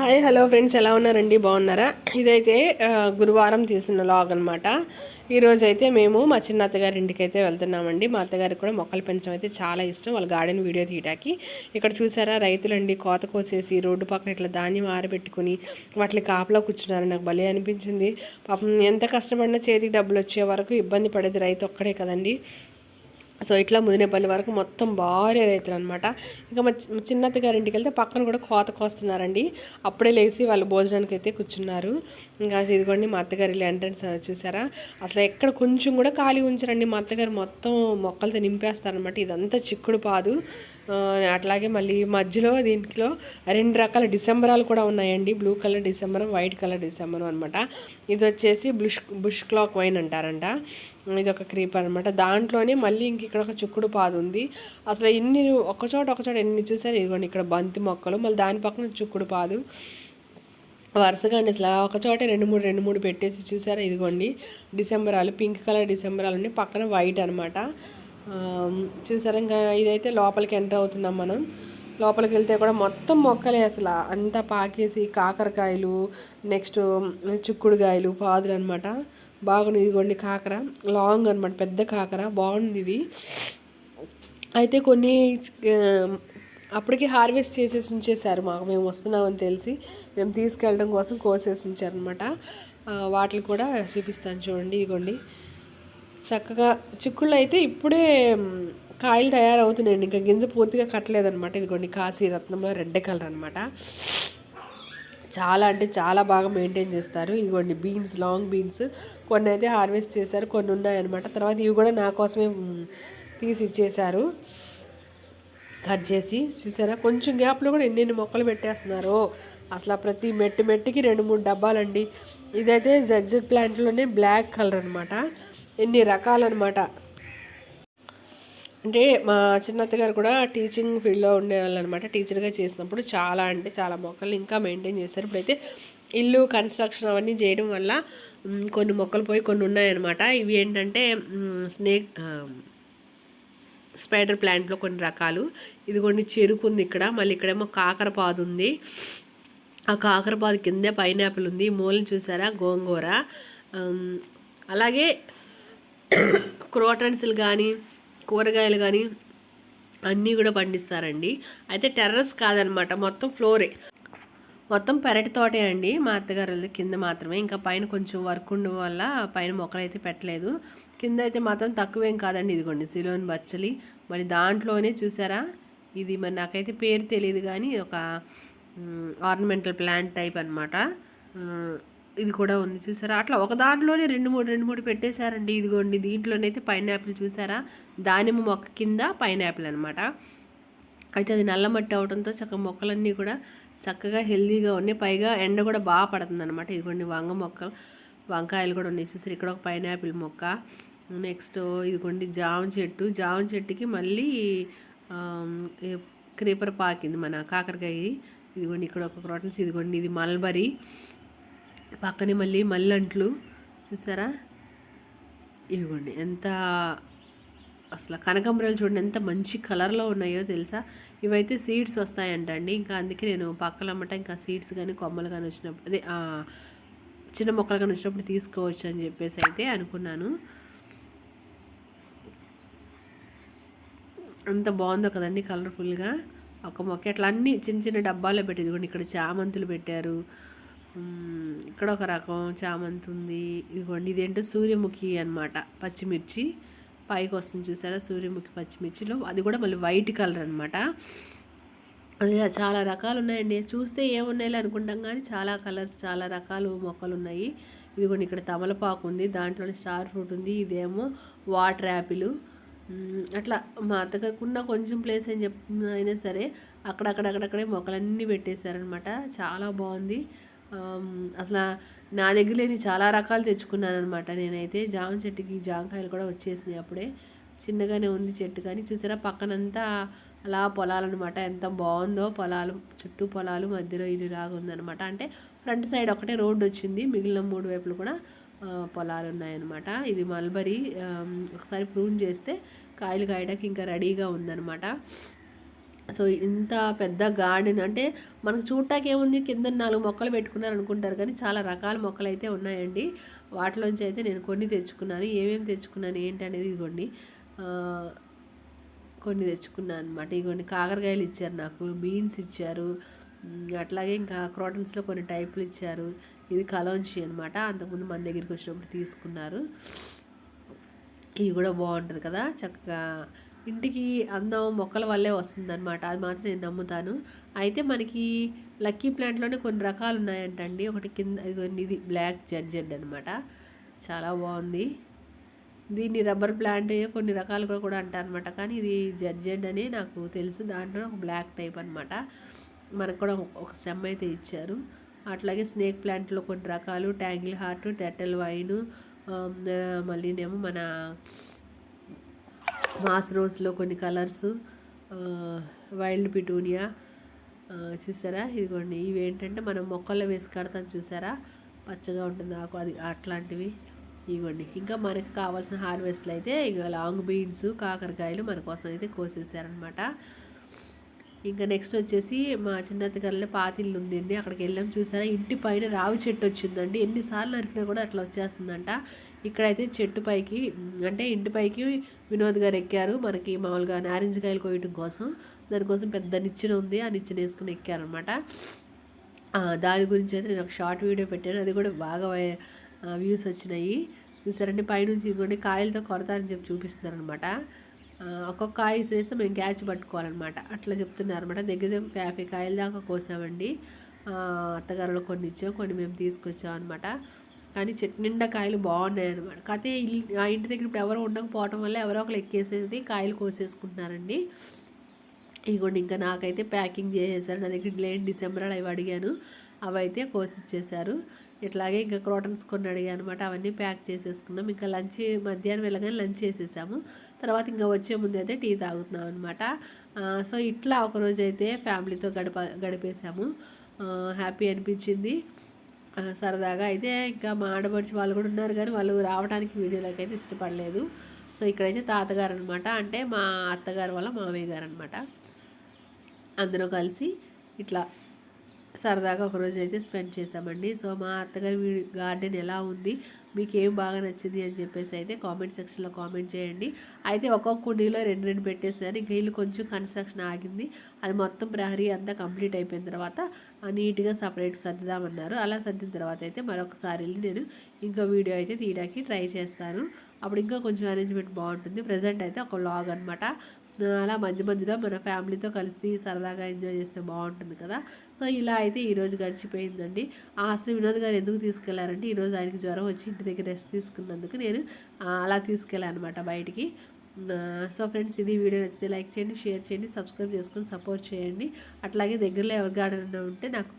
Hi hello friends ఎలా ఉన్నారండి? బాగున్నారా? ఇదైతే గురువారం తీసిన లాగ్ అనమాట ఈరోజు అయితే మేము మా చిన్న అత్తగారి ఇంటికి అయితే వెళ్తున్నామండి. మా అత్తగారికి కూడా మొక్కలు పెంచడం అయితే చాలా ఇష్టం. వాళ్ళ గార్డెన్ వీడియో తీయడానికి ఇక్కడ చూసారా రైతులండి కోత కోసేసి రోడ్డు పక్కన ఇట్లా ధాన్యం ఆరబెట్టుకుని వాటిని కాపలా కూర్చున్నారు. నాకు భలే అనిపించింది. పాపం ఎంత కష్టపడినా చేతికి డబ్బులు వచ్చే వరకు ఇబ్బంది పడేది రైతు ఒక్కడే కదండి. సో ఇట్లా ముదినేపల్లి వరకు మొత్తం భారీ రైతులు అనమాట ఇంకా మా చి- చిన్నత్త గారింటికి వెళ్తే పక్కన కూడా కోత కోస్తున్నారండి. అప్పుడే లేచి వాళ్ళు భోజనానికి అయితే కూర్చున్నారు. ఇంకా ఇదిగోండి మా అత్తగారి ఎంట్రన్స్ చూసారా? అసలు ఎక్కడ కొంచెం కూడా ఖాళీ ఉంచరండి మా అత్తగారు. మొత్తం మొక్కలతో నింపేస్తారనమాట. ఇదంతా చిక్కుడు పాదు. అట్లాగే మళ్ళీ మధ్యలో దీంట్లో రెండు రకాల డిసెంబరాలు కూడా ఉన్నాయండి. Blue colour December white colour December అనమాట ఇది వచ్చేసి బుష్ బుష్ క్లాక్ వైన్ అంటారంట. ఇది ఒక క్రీపర్ అనమాట దాంట్లోనే మళ్ళీ ఇంక ఇక్కడ ఒక చుక్కుడు పాదు ఉంది. అసలు ఎన్ని ఒకచోట ఒకచోట ఎన్ని చూసారు? ఇదిగోండి ఇక్కడ బంతి మొక్కలు. మళ్ళీ దాని పక్కన చుక్కుడు పాదు. వరుసగా అండి అసలు. ఒక చోట రెండు మూడు రెండు మూడు పెట్టేసి చూసారా? ఇదిగోండి. డిసెంబరాలు పింక్ కలర్ డిసెంబరాలు ఉన్నాయి పక్కన వైట్ అనమాట చూసారా ఇంకా ఇదైతే లోపలికి ఎంటర్ అవుతున్నాం మనం. లోపలికి వెళ్తే కూడా మొత్తం మొక్కలే అసలు. అంతా పాకేసి కాకరకాయలు నెక్స్ట్ చిక్కుడుకాయలు పాదులు అనమాట బాగుంది ఇదిగోండి కాకర. లాంగ్ అనమాట పెద్ద కాకర. బాగుంది ఇది. అయితే కొన్ని అప్పటికి హార్వెస్ట్ చేసేసి ఉంచేసారు మాకు. మేము వస్తున్నామని తెలిసి మేము తీసుకెళ్ళడం కోసం కోసేసి ఉంచారనమాట వాటిని కూడా చూపిస్తాను చూడండి ఇదిగోండి. చక్కగా చిక్కుళ్ళు అయితే ఇప్పుడే కాయలు తయారవుతున్నాయండి. ఇంకా గింజ పూర్తిగా కట్టలేదనమాట ఇదిగోండి కాశీ రత్నంలో రెడ్ కలర్ అనమాట చాలా అంటే చాలా బాగా మెయింటైన్ చేస్తారు. ఇదిగోండి బీన్స్ లాంగ్ బీన్స్ కొన్ని అయితే హార్వెస్ట్ చేశారు కొన్ని ఉన్నాయన్నమాట. తర్వాత ఇవి కూడా నా కోసమే తీసి ఇచ్చేశారు. కట్ చేసి చూసారా? కొంచెం గ్యాప్లో కూడా ఎన్నెన్ని మొక్కలు పెట్టేస్తున్నారు. అసలు ఆ ప్రతి మెట్టు మెట్టుకి రెండు మూడు డబ్బాలండి. ఇదైతే జడ్జెడ్ ప్లాంట్లోనే బ్లాక్ కలర్ అనమాట ఎన్ని రకాలన్నమాట. అంటే మా చిన్నత్త గారు కూడా టీచింగ్ ఫీల్డ్లో ఉండేవాళ్ళు అనమాట టీచర్గా చేసినప్పుడు చాలా అంటే చాలా మొక్కలు ఇంకా మెయింటైన్ చేశారు. ఇప్పుడైతే ఇల్లు కన్స్ట్రక్షన్ అవన్నీ చేయడం వల్ల కొన్ని మొక్కలు పోయి కొన్ని ఉన్నాయన్నమాట. ఇవి ఏంటంటే స్నేక్ స్పైడర్ ప్లాంట్లో కొన్ని రకాలు. ఇదిగోండి చెరుకు ఉంది ఇక్కడ. మళ్ళీ ఇక్కడేమో కాకరపాదు ఉంది. ఆ కాకరపాదు కిందే పైనాపిల్ ఉంది. మూలని చూసారా? గోంగూర. అలాగే క్రోటన్స్లు కానీ కూరగాయలు కానీ అన్నీ కూడా పండిస్తారండి. అయితే టెర్రస్ కాదనమాట మొత్తం ఫ్లోరే. మొత్తం పెరటి తోటే అండి మా అత్తగారు కింద మాత్రమే. ఇంకా పైన కొంచెం వర్క్ ఉండడం వల్ల పైన మొక్కలు అయితే పెట్టలేదు. కింద అయితే మాత్రం తక్కువేం కాదండి ఇదిగోండి సిలోని బచ్చలి. మరి దాంట్లోనే చూసారా? ఇది మరి నాకైతే పేరు తెలియదు కానీ ఒక ఆర్నమెంటల్ ప్లాంట్ టైప్ అనమాట ఇది కూడా ఉంది చూసారా? అట్లా ఒక దాంట్లోనే రెండు మూడు రెండు మూడు పెట్టేశారండి. ఇదిగోండి దీంట్లోనైతే పైనాపిల్ చూసారా? దానిమ్మ మొక్క కింద పైనాపిల్ అనమాట అయితే అది నల్ల మట్టి అవడంతో చక్కగా మొక్కలన్నీ కూడా చక్కగా హెల్దీగా ఉన్నాయి. పైగా ఎండ కూడా బాగా పడుతుంది అనమాట ఇదిగోండి వంగ మొక్కలు వంకాయలు కూడా ఉన్నాయి. చూసారు? ఇక్కడ ఒక పైనాపిల్ మొక్క. నెక్స్ట్ ఇదిగోండి జామ చెట్టు. జామ చెట్టుకి మళ్ళీ క్రీపర్ పాకింది మన కాకరకాయ. ఇదిగోండి ఇక్కడ ఒక క్రోటన్స్. ఇదిగోండి ఇది మల్బరీ. పక్కనే మళ్ళీ మల్లంట్లు. చూసారా? ఇవిగోండి. ఎంత అసలు కనకాంబరాలు చూడండి ఎంత మంచి కలర్లో ఉన్నాయో తెలుసా? ఇవైతే సీడ్స్ వస్తాయంట అండి. ఇంకా అందుకే నేను పక్కల అమ్మట ఇంకా సీడ్స్ కానీ కొమ్మలు కానీ వచ్చినప్పుడు అదే చిన్న మొక్కలు కానీ వచ్చినప్పుడు తీసుకోవచ్చు అని చెప్పేసి అయితే అనుకున్నాను. అంత బాగుందో కదండి కలర్ఫుల్గా ఒక మొక్క అట్లా అన్ని చిన్న చిన్న డబ్బాలో పెట్టేది. కూడా ఇక్కడ చామంతులు పెట్టారు. ఇక్కడ ఒక రకం చామంతి ఉంది. ఇదిగోండి ఇదేంటో సూర్యముఖి అనమాట పచ్చిమిర్చి. పైకి వస్తుంది చూసారా సూర్యముఖి పచ్చిమిర్చిలో. అది కూడా మళ్ళీ వైట్ కలర్ అనమాట అది చాలా రకాలు ఉన్నాయండి. చూస్తే ఏమున్నాయి అనుకుంటాం కానీ చాలా కలర్స్ చాలా రకాలు మొక్కలు ఉన్నాయి. ఇదిగోండి ఇక్కడ తమలపాకు ఉంది దాంట్లోనే స్టార్ ఫ్రూట్ ఉంది ఇదేమో వాటర్ యాపిల్. అట్లా మా అత్తగారుకున్న కొంచెం ప్లేస్ అని చెప్ అయినా సరే అక్కడక్కడక్కడక్కడే మొక్కలన్నీ పెట్టేశారనమాట చాలా బాగుంది. అసలు నా దగ్గర లేని చాలా రకాలు తెచ్చుకున్నాను అనమాట నేనైతే జామ చెట్టుకి జామకాయలు కూడా వచ్చేసినాయి అప్పుడే. చిన్నగానే ఉంది చెట్టు కానీ చూసారా పక్కనంతా అలా పొలాలు అనమాట ఎంత బాగుందో పొలాలు చుట్టూ పొలాలు మధ్యలో ఇది లాగా ఉందన్నమాట. అంటే ఫ్రంట్ సైడ్ ఒకటే రోడ్డు వచ్చింది మిగిలిన మూడు వైపులు కూడా పొలాలు ఉన్నాయన్నమాట. ఇది మల్బరీ ఒకసారి ప్రూన్ చేస్తే కాయలు కాయడానికి ఇంకా రెడీగా ఉందన్నమాట. సో ఇంత పెద్ద గార్డెన్ అంటే మనకు చూడటానికి ఏముంది కింద నాలుగు మొక్కలు పెట్టుకున్నారు అనుకుంటారు కానీ చాలా రకాల మొక్కలు అయితే ఉన్నాయండి. వాటిలోంచి అయితే నేను కొన్ని తెచ్చుకున్నాను. ఏమేమి తెచ్చుకున్నాను? ఏంటి అనేది ఇదిగోండి. కొన్ని తెచ్చుకున్నాను అనమాట ఇదిగోండి కాకరకాయలు ఇచ్చారు నాకు. బీన్స్ ఇచ్చారు. అట్లాగే ఇంకా క్రోటన్స్లో కొన్ని టైపులు ఇచ్చారు. ఇది కలోంచి అనమాట అంతకుముందు మన దగ్గరికి వచ్చినప్పుడు తీసుకున్నారు. ఇది కూడా బాగుంటుంది కదా? చక్కగా ఇంటికి అందం మొక్కల వల్లే వస్తుందన్నమాట. అది మాత్రం నేను నమ్ముతాను. అయితే మనకి లక్కీ ప్లాంట్లోనే కొన్ని రకాలు ఉన్నాయంటండి ఒకటి కింద ఇది బ్లాక్ జడ్జెడ్ అనమాట చాలా బాగుంది. దీన్ని రబ్బర్ ప్లాంట్ కొన్ని రకాలు కూడా అంటారు అనమాట కానీ ఇది జడ్జెడ్ అని నాకు తెలుసు. దాంట్లో ఒక బ్లాక్ టైప్ అనమాట మనకు కూడా ఒక స్టెమ్ అయితే ఇచ్చారు. అట్లాగే స్నేక్ ప్లాంట్లో కొన్ని రకాలు. ట్యాంగిల్ హార్ట్ టెటల్ వైన్ మళ్ళీనేమో మన మాస్ రోజ్లో కొన్ని కలర్స్ వైల్డ్ పిటూనియా చూసారా? ఇదిగోండి ఇవి ఏంటంటే మనం మొక్కల్లో వేసి కడతాం చూసారా? పచ్చగా ఉంటుంది ఆకు అది అట్లాంటివి. ఇవ్వండి ఇంకా మనకి కావాల్సిన హార్వెస్ట్లు అయితే ఇక లాంగ్ బీన్స్ కాకరకాయలు మన కోసం అయితే కోసేసారనమాట ఇంకా నెక్స్ట్ వచ్చేసి మా చిన్నత్త గారిలో పాతిల్లు ఉందండి అక్కడికి వెళ్ళాం చూసారా? ఇంటి పైన రావి చెట్టు వచ్చిందండి ఎన్నిసార్లు నరికినా కూడా అట్లా వచ్చేస్తుందంట. ఇక్కడైతే చెట్టు పైకి అంటే ఇంటి పైకి వినోద్ గారు ఎక్కారు. మనకి మామూలుగా నారింజ కాయలు కోయటం కోసం. దానికోసం పెద్ద నిచ్చెన ఉంది. ఆ నిచ్చెన వేసుకుని ఎక్కారనమాట దాని గురించి అయితే నేను ఒక షార్ట్ వీడియో పెట్టాను. అది కూడా బాగా వ్యూస్ వచ్చినాయి. చూసారంటే పైనుంచి ఇదిగోండి కాయలతో కొరత అని చెప్పి చూపిస్తున్నారనమాట ఒక్కొక్క కాయ వేస్తే మేము క్యాచ్ పట్టుకోవాలన్నమాట. అట్లా చెప్తున్నారు అనమాట దగ్గర దగ్గర యాభై కాయల దాకా కోసామండి. అత్తగారులు కొన్ని ఇచ్చాం కొన్ని మేము తీసుకొచ్చాం అనమాట కానీ చెట్టు నిండా కాయలు బాగున్నాయి అనమాట కాకపోతే ఆ ఇంటి దగ్గర ఇప్పుడు ఎవరో ఉండకపోవటం వల్ల ఎవరో ఒకరు ఎక్కేసేది కాయలు కోసేసుకుంటున్నారండి. ఇగోండి ఇంకా నాకైతే ప్యాకింగ్ చేసేసారు. నా దగ్గర లేని డిసెంబర్ అవి అడిగాను. అవైతే కోసిచ్చేసారు. ఇట్లాగే ఇంకా క్రోటన్స్ కొన్ని అడిగా అనమాట అవన్నీ ప్యాక్ చేసేసుకున్నాం. ఇంకా లంచ్ మధ్యాహ్నం వెళ్ళగానే లంచ్ చేసేసాము. తర్వాత ఇంకా వచ్చే ముందు అయితే టీ తాగుతున్నాం అనమాట సో ఇట్లా ఒకరోజు అయితే ఫ్యామిలీతో గడప గడిపేసాము. హ్యాపీ అనిపించింది. సరదాగా అయితే ఇంకా మా ఆడపడిచి వాళ్ళు కూడా ఉన్నారు కానీ వాళ్ళు రావడానికి వీడియోలోకి అయితే ఇష్టపడలేదు. సో ఇక్కడైతే తాతగారు అనమాట అంటే మా అత్తగారు వాళ్ళ మామయ్య గారు అనమాట అందరూ కలిసి ఇట్లా సరదాగా ఒకరోజు అయితే స్పెండ్ చేసామండి సో మా అత్తగారి గార్డెన్ ఎలా ఉంది మీకు ఏం బాగా నచ్చింది అని చెప్పేసి అయితే కామెంట్ సెక్షన్లో కామెంట్ చేయండి. అయితే ఒక్కొక్క కుండీలో రెండు రెండు పెట్టేసారు ఇంకా ఇల్లు కొంచెం కన్స్ట్రక్షన్ ఆగింది. అది మొత్తం ప్రహరీ అంతా కంప్లీట్ అయిపోయిన తర్వాత నీట్గా సపరేట్ సర్దిదామన్నారు. అలా సర్దిన తర్వాత అయితే మరొకసారి వెళ్ళి నేను ఇంకో వీడియో అయితే తీయడానికి ట్రై చేస్తాను. అప్పుడు ఇంకా కొంచెం అరేంజ్మెంట్ బాగుంటుంది. ప్రజెంట్ అయితే ఒక లాగ్ అనమాట అలా మధ్య మధ్యలో మన ఫ్యామిలీతో కలిసి సరదాగా ఎంజాయ్ చేస్తే బాగుంటుంది కదా. సో ఇలా అయితే ఈరోజు గడిచిపోయిందండి. అసలు వినోద్ గారు ఎందుకు తీసుకెళ్ళారంటే ఈరోజు ఆయనకి జ్వరం వచ్చి ఇంటి దగ్గర రెస్ట్ తీసుకున్నందుకు నేను అలా తీసుకెళ్ళాను అనమాట బయటికి. సో ఫ్రెండ్స్ ఇది వీడియో నచ్చితే లైక్ చేయండి షేర్ చేయండి సబ్స్క్రైబ్ చేసుకొని సపోర్ట్ చేయండి. అట్లాగే దగ్గరలో ఎవరి గార్డెన్ ఉంటే నాకు